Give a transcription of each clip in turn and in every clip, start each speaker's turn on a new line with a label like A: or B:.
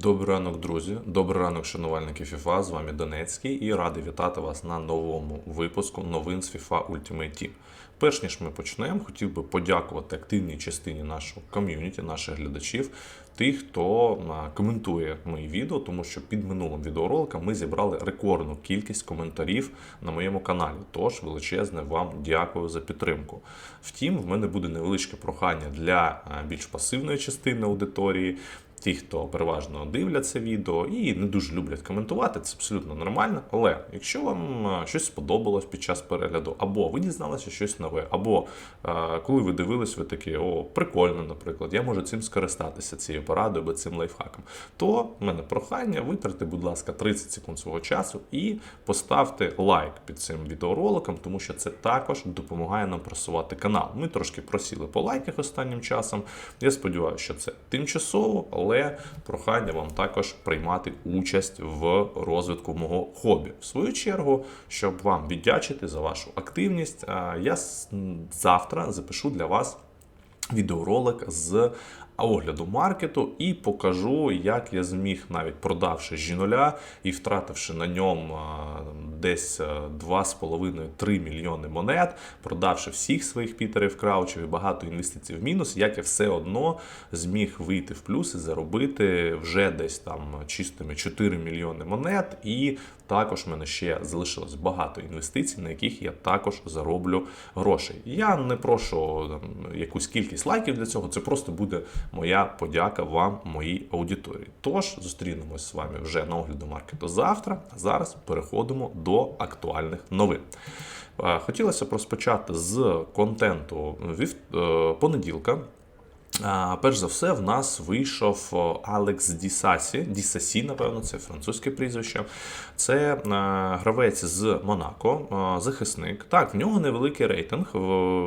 A: Добрий ранок, друзі. Добрий ранок, шанувальники FIFA. З вами Донецький і радий вітати вас на новому випуску новин з FIFA Ultimate Team. Перш ніж ми почнемо, хотів би подякувати активній частині нашого ком'юніті, наших глядачів, тих, хто коментує мої відео, тому що під минулим відеороликом ми зібрали рекордну кількість коментарів на моєму каналі. Тож величезне вам дякую за підтримку. Втім, в мене буде невеличке прохання для більш пасивної частини аудиторії. Ті, хто переважно дивляться відео і не дуже люблять коментувати, це абсолютно нормально. Але якщо вам е, щось сподобалось під час перегляду, або ви дізналися щось нове, або е, коли ви дивились, ви такі, о, прикольно, наприклад, я можу цим скористатися цією порадою або цим лайфхаком, то в мене прохання, витратьте, будь ласка, 30 секунд свого часу і поставте лайк під цим відеороликом, тому що це також допомагає нам просувати канал. Ми трошки просіли по лайках останнім часом. Я сподіваюся, що це тимчасово, але прохання вам також приймати участь в розвитку мого хобі. В свою чергу, щоб вам віддячити за вашу активність, я завтра запишу для вас відеоролик з огляду маркету і покажу, як я зміг, навіть продавши жіноля і втративши на ньому а, десь 2,5-3 мільйони монет, продавши всіх своїх пітерів краучів і багато інвестицій в мінус, як я все одно зміг вийти в плюс і заробити вже десь там чистими 4 мільйони монет. І також в мене ще залишилось багато інвестицій, на яких я також зароблю грошей. Я не прошу там, якусь кількість лайків для цього, це просто буде моя подяка вам, моїй аудиторії. Тож зустрінемось з вами вже на огляду маркету завтра. А зараз переходимо до актуальних новин. Е, Хотілося б розпочати з контенту е, понеділка. Перш за все, в нас вийшов Алекс Дісасі. Дісасі, напевно, це французьке прізвище. Це е, гравець з Монако, е, захисник. Так, в нього невеликий рейтинг.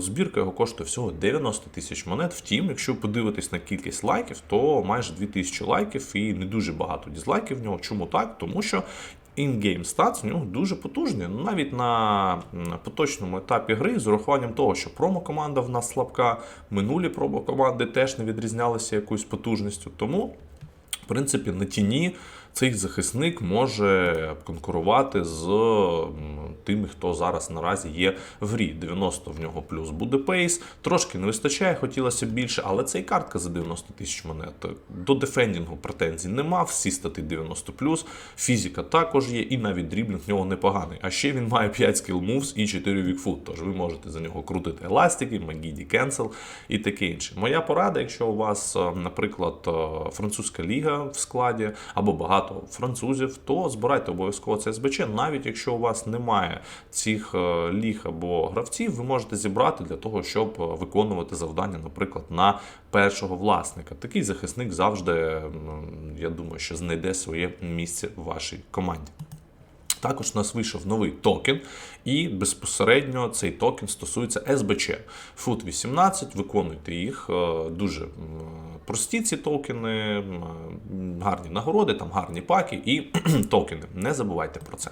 A: Збірка його коштує всього 90 тисяч монет. Втім, якщо подивитись на кількість лайків, то майже 2000 лайків і не дуже багато дізлайків в нього. Чому так? Тому що in-game stats у нього дуже потужний. Ну, Навіть на поточному етапі гри, з урахуванням того, що промо-команда в нас слабка, минулі промо-команди теж не відрізнялися якоюсь потужністю. Тому, в принципі, на тіні цей захисник може конкурувати з тими, хто зараз наразі є в грі. 90 в нього плюс буде пейс. Трошки не вистачає, хотілося більше, але це і картка за 90 тисяч монет. До дефендінгу претензій нема, всі стати 90 Фізика також є, і навіть дріблінг в нього непоганий. А ще він має 5 скіл moves і 4 вікфут. Тож ви можете за нього крутити еластики, Магіді Cancel і таке інше. Моя порада, якщо у вас, е, наприклад, е, французька ліга в складі або багато французів, то збирайте обов'язково це СБЧ. Навіть якщо у вас немає цих е, ліг або гравців, ви можете зібрати для того, щоб е, виконувати завдання, наприклад, на першого власника. Такий захисник завжди, я думаю, що знайде своє місце в вашій команді. Також у нас вийшов новий токен, і безпосередньо цей токен стосується СБЧ. Фут 18, виконуйте їх. е, Дуже прості ці токени, гарні нагороди, там гарні паки і токени. Не забувайте про це.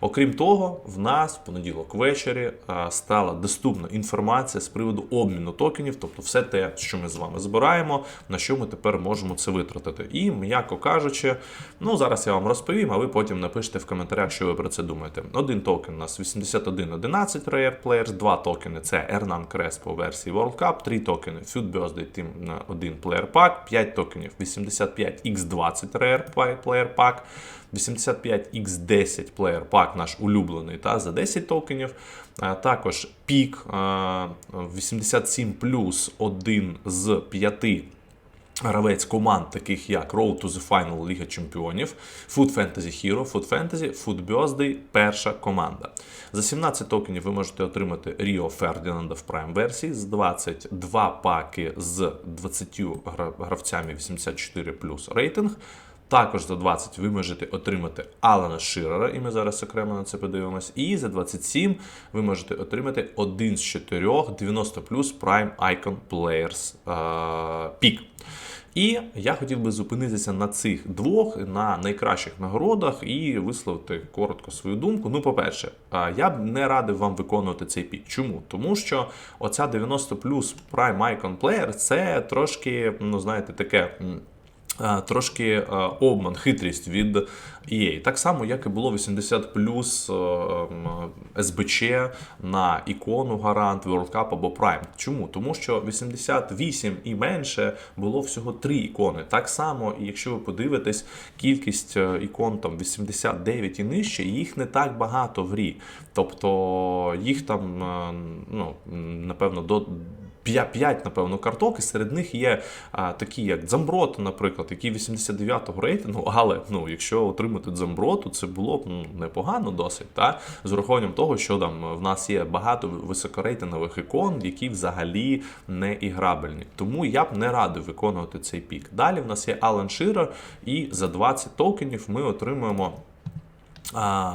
A: Окрім того, в нас в понеділок ввечері стала доступна інформація з приводу обміну токенів, тобто все те, що ми з вами збираємо, на що ми тепер можемо це витратити. І, м'яко кажучи, ну зараз я вам розповім, а ви потім напишете в коментарях, що ви про це думаєте. Один токен у нас 8111 Rare Players, два токени це Hernan Crespo версії World Cup, три токени Food Team на один Player Pack, 5 токенів 85X20 Rare Player Pack, 85X10 Player Pack, наш улюблений, та за 10 токенів. Також пік 87 плюс один з 5 гравець команд, таких як Road to the Final Ліга Чемпіонів, Food Fantasy Hero, Food Fantasy, Food Birthday, перша команда. За 17 токенів ви можете отримати Ріо Фердінанда в Prime версії з 22 паки з 20 гравцями 84 плюс рейтинг. Також за 20 ви можете отримати Алана Ширера, і ми зараз окремо на це подивимось. І за 27 ви можете отримати один з чотирьох 90 Prime Icon Players е, пік. І я хотів би зупинитися на цих двох, на найкращих нагородах і висловити коротко свою думку. Ну, по-перше, я б не радив вам виконувати цей пік. Чому? Тому що оця 90 Prime Icon Player це трошки, ну знаєте, таке. Е, трошки е, обман, хитрість від EA. Так само, як і було 80 плюс СБЧ на ікону Гарант, World Cup або Prime. Чому? Тому що 88 і менше було всього три ікони. Так само, і якщо ви подивитесь, кількість е, ікон там 89 і нижче, їх не так багато в грі. Тобто їх там, е, ну, напевно, до 5, напевно, карток, і серед них є а, такі, як Дзамброто, наприклад, який 89-го рейтингу, але ну, якщо отримати Дзамброту, це було б ну, непогано досить. Та? З урахуванням того, що там в нас є багато високорейтингових ікон, які взагалі не іграбельні. Тому я б не радив виконувати цей пік. Далі в нас є Алан Ширер, і за 20 токенів ми отримуємо.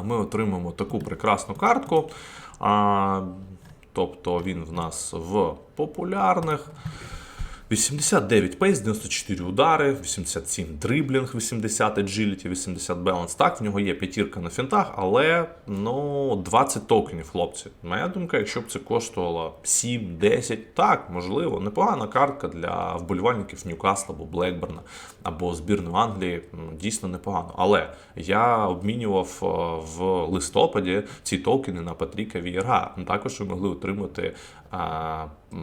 A: Ми отримаємо таку прекрасну картку. Тобто він в нас в популярних. 89 пейс, 94 удари, 87 дриблінг, 80 agility, 80 баланс. Так, в нього є п'ятірка на фінтах, але ну, 20 токенів, хлопці. Моя думка, якщо б це коштувало 7-10, так, можливо, непогана картка для вболівальників Ньюкасла або Блекберна або збірної Англії. Дійсно непогано. Але я обмінював е, в листопаді ці токени на Патріка Вієра. Також ви могли отримати.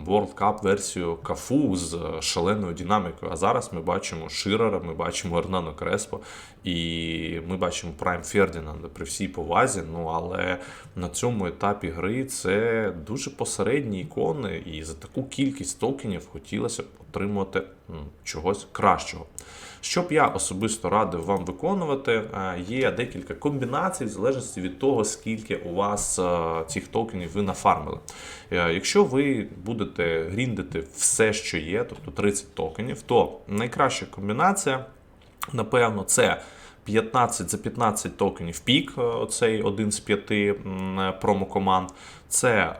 A: World Cup версію Кафу з шаленою динамікою. А зараз ми бачимо Ширера, ми бачимо Ернано Креспо і ми бачимо Прайм Фердінанда при всій повазі. Ну але на цьому етапі гри це дуже посередні ікони, і за таку кількість токенів хотілося б отримати чогось кращого. Що б я особисто радив вам виконувати, е, є декілька комбінацій в залежності від того, скільки у вас е, цих токенів ви нафармили. Е, якщо ви будете гріндити все, що є, тобто 30 токенів, то найкраща комбінація, напевно, це. 15 за 15 токенів пік, оцей один з п'яти промокоманд. Це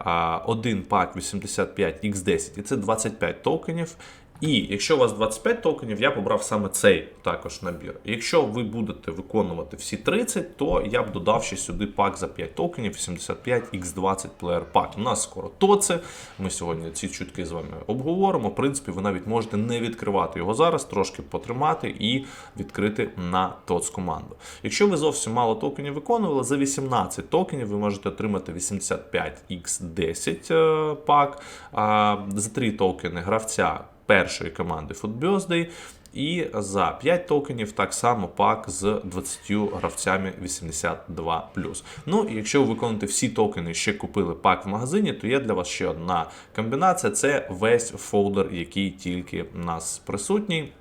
A: один пак 85X10 і це 25 токенів. І якщо у вас 25 токенів, я побрав саме цей також набір. Якщо ви будете виконувати всі 30, то я б додав ще сюди пак за 5 токенів 75x20 Player Pack. У нас скоро тоце. Ми сьогодні ці чутки з вами обговоримо. В принципі, ви навіть можете не відкривати його зараз, трошки потримати і відкрити на ТОЦ команду. Якщо ви зовсім мало токенів виконували, за 18 токенів ви можете отримати 85x10 е, пак, за 3 токени гравця першої команди Footbirthday. І за 5 токенів так само пак з 20 гравцями 82. Ну і якщо ви виконуєте всі токени, ще купили пак в магазині, то є для вас ще одна комбінація: це весь фолдер, який тільки в нас присутній.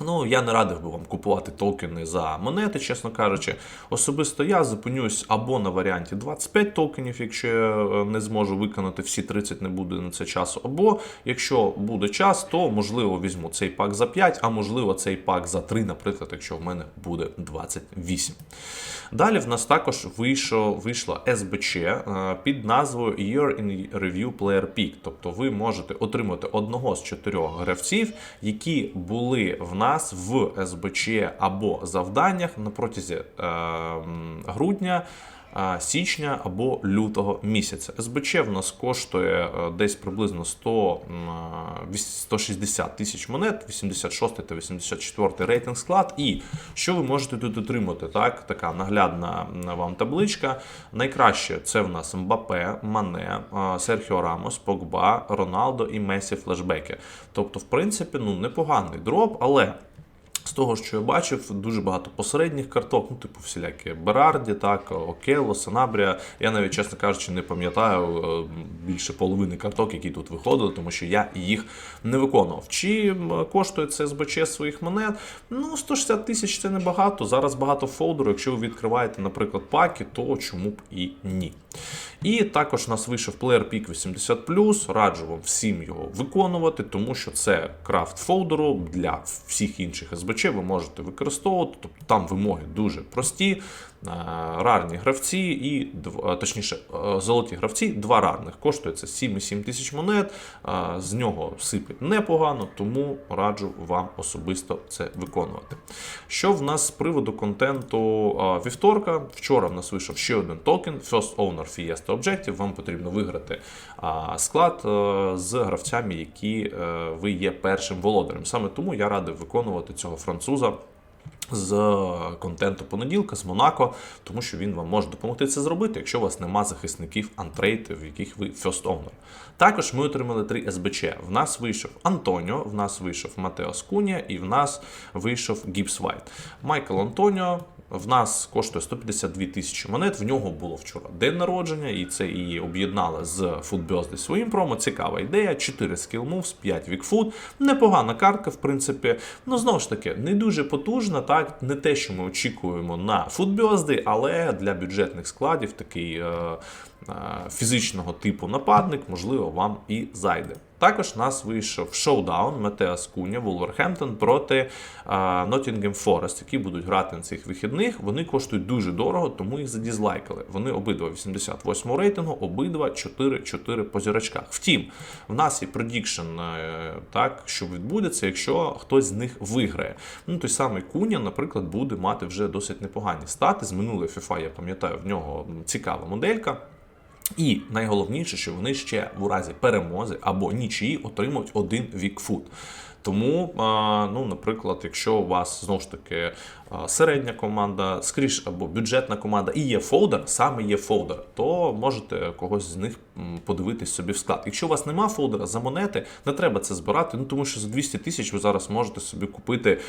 A: Ну, я не радив би вам купувати токени за монети, чесно кажучи. Особисто я зупинюсь або на варіанті 25 токенів, якщо я е, не зможу виконати всі 30, не буде на це часу. Або якщо буде час, то можливо візьму цей пак за 5, а можливо цей пак за 3, наприклад, якщо в мене буде 28. Далі в нас також вийшло, вийшла СБЧ е, під назвою Year in Review Player Pick. Тобто ви можете отримати одного з чотирьох гравців, які були в нас нас в СБЧ або завданнях на протязі е, грудня. Е, січня або лютого місяця. СБЧ в нас коштує е, десь приблизно 100, 160 тисяч монет, 86 та 84 рейтинг склад. І що ви можете тут отримати? Так, Така наглядна вам табличка. Найкраще це в нас Мбапе, Мане, Серхіо Рамос, Погба, Роналдо і Месі флешбеки. Тобто, в принципі, ну непоганий дроп, але. З того, що я бачив, дуже багато посередніх карток, ну, типу, всілякі Берарді, так, Окело, Санабрія. Я навіть, чесно кажучи, не пам'ятаю е, більше половини карток, які тут виходили, тому що я їх не виконував. Чи коштує це СБЧ своїх монет? Ну, 160 тисяч це небагато. Зараз багато фолдеру. Якщо ви відкриваєте, наприклад, паки, то чому б і ні. І також у нас вийшов Player Peak 80 раджу вам всім його виконувати, тому що це крафт фолдеру для всіх інших СБЧ ви можете використовувати, тобто там вимоги дуже прості. Е, рарні гравці і е, точніше е, золоті гравці, два рарних. Коштує це 7,7 тисяч монет. З нього сипить непогано, тому раджу вам особисто це виконувати. Що в нас з приводу контенту вівторка? Вчора в нас вийшов ще один токен First Owner Fiesta Objective. Вам потрібно виграти склад з гравцями, які ви є першим володарем. Саме тому я радий виконувати цього француза. З контенту понеділка з Монако, тому що він вам може допомогти це зробити, якщо у вас нема захисників антрейти, в яких ви first owner. Також ми отримали три СБЧ. В нас вийшов Антоніо, в нас вийшов Матео Куня і в нас вийшов Гіпс Вайт. Майкл Антоніо. В нас коштує 152 тисячі монет. В нього було вчора день народження, і це її об'єднали з Footbirthday своїм промо. Цікава ідея. 4 skill moves, 5 вікфуд. Непогана картка, в принципі. Ну знову ж таки, не дуже потужна, так не те, що ми очікуємо на Footbirthday, але для бюджетних складів такий е, фізичного типу нападник, можливо, вам і зайде. Також нас вийшов шоудаун Метеас Куня Вулверхемптон проти Ноттінгем Форест, які будуть грати на цих вихідних. Вони коштують дуже дорого, тому їх задізлайкали. Вони обидва 88 рейтингу, обидва 4-4 по зірочках. Втім, в нас є предікшн, так, що відбудеться, якщо хтось з них виграє. Ну, той самий Куня, наприклад, буде мати вже досить непогані стати. З минулої FIFA, я пам'ятаю, в нього цікава моделька. І найголовніше, що вони ще в разі перемози або нічиї отримують один вікфут. Тому, ну, наприклад, якщо у вас знову ж таки середня команда, скоріш або бюджетна команда і є фолдер, саме є фолдер, то можете когось з них подивитись собі в склад. Якщо у вас нема фолдера за монети, не треба це збирати. Ну тому що за 200 тисяч ви зараз можете собі купити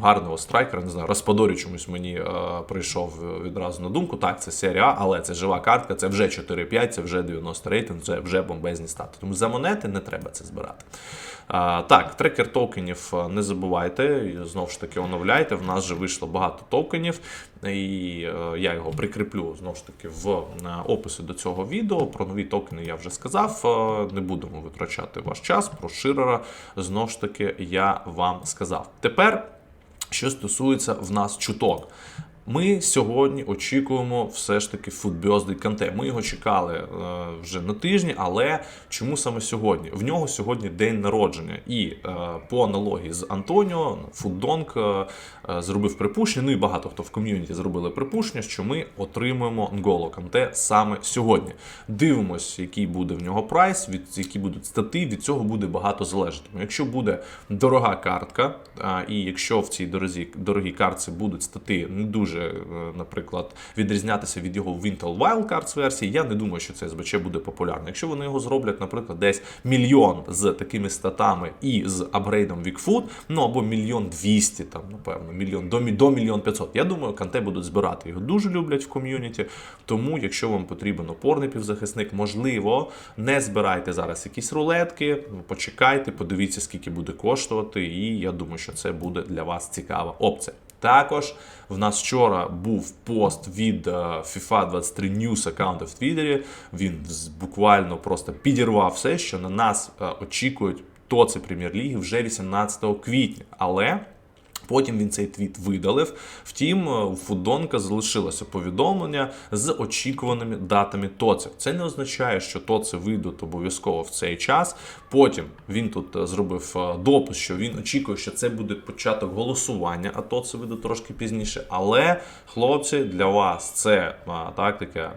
A: гарного страйкера. Не знаю, Распадорі чомусь мені прийшов відразу на думку. Так, це серія, але це жива картка, це вже 4-5, це вже 90 рейтинг, це вже бомбезні стати. Тому за монети не треба це збирати. Так, трекер токенів не забувайте, знову ж таки оновляйте. В нас вже вийшло багато токенів, і я його прикріплю знову ж таки в описі до цього відео. Про нові токени я вже сказав. Не будемо витрачати ваш час. Про ширера знову ж таки я вам сказав. Тепер, що стосується в нас чуток. Ми сьогодні очікуємо все ж таки футбьоздий Канте. Ми його чекали е, вже на тижні, але чому саме сьогодні? В нього сьогодні день народження, і е, по аналогії з Антоніо Фуддонг е, зробив припущення. Ну і багато хто в ком'юніті зробили припущення, що ми отримуємо Нголо Канте саме сьогодні. Дивимось, який буде в нього прайс, від які будуть стати. Від цього буде багато залежати. Якщо буде дорога картка, і якщо в цій дорозі дорогій картці будуть стати не дуже дуже, наприклад, відрізнятися від його Wintel Wildcards версії, я не думаю, що це СБЧ буде популярно. Якщо вони його зроблять, наприклад, десь мільйон з такими статами і з апгрейдом Вікфуд, ну або мільйон двісті, там, напевно, мільйон до, до мільйон п'ятсот. Я думаю, канте будуть збирати. Його дуже люблять в ком'юніті. Тому, якщо вам потрібен опорний півзахисник, можливо, не збирайте зараз якісь рулетки, почекайте, подивіться, скільки буде коштувати, і я думаю, що це буде для вас цікава опція. Також в нас вчора був пост від е, FIFA 23 News аккаунту в Твіттері. Він буквально просто підірвав все, що на нас очікують. очікують тоці прем'єр-ліги вже 18 квітня. Але Потім він цей твіт видалив. Втім, е, у Фудонка залишилося повідомлення з очікуваними датами ТОЦів. Це не означає, що ТОЦи вийдуть обов'язково в цей час. Потім він тут е, зробив е, допис, що він очікує, що це буде початок голосування, а ТОЦи вийдуть трошки пізніше. Але, хлопці, для вас це тактика.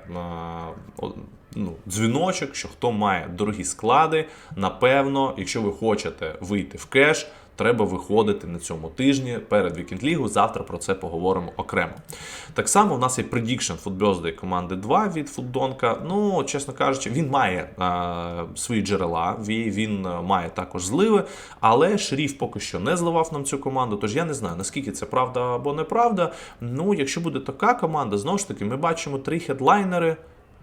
A: Ну, дзвіночок, що хто має дорогі склади, напевно, якщо ви хочете вийти в кеш, треба виходити на цьому тижні перед Вікенд Лігу. Завтра про це поговоримо окремо. Так само в нас є Prediction Footbirthday команди 2 від Фуддонка. Ну, чесно кажучи, він має а, свої джерела, він має також зливи, але шеріф поки що не зливав нам цю команду. Тож я не знаю, наскільки це правда або неправда. Ну, якщо буде така команда, знову ж таки, ми бачимо три хедлайнери.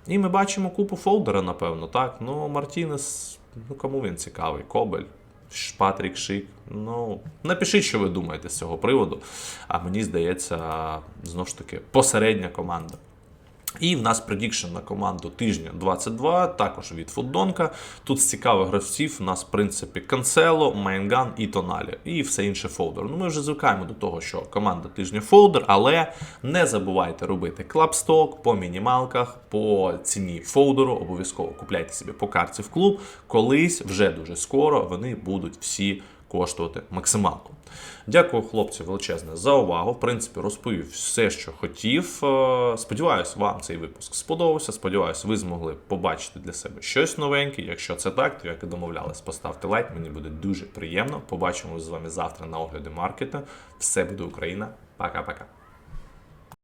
A: І ми бачимо купу фолдера, напевно. так. Ну, Мартінес, ну кому він цікавий? Кобель. Патрік Шик. Ну, напишіть, що ви думаєте з цього приводу. А мені здається, знову ж таки, посередня команда. І в нас предікшн на команду тижня 22, також від Фуддонка. Тут з цікавих гравців у нас, в принципі, Канцело, Майнган і Тоналі. І все інше фолдер. Ну, Ми вже звикаємо до того, що команда тижня фолдер, але не забувайте робити клабсток по мінімалках, по ціні фолдеру. Обов'язково купляйте собі по карті в клуб. Колись вже дуже скоро вони будуть всі коштувати максималку. Дякую, хлопці, величезне за увагу. В принципі, розповів все, що хотів. Е, Сподіваюсь, вам цей випуск сподобався. Сподіваюсь, ви змогли побачити для себе щось новеньке. Якщо це так, то як і домовлялись, поставте лайк. Мені буде дуже приємно. Побачимось з вами завтра на огляді маркета. Все буде Україна. Пока-пока.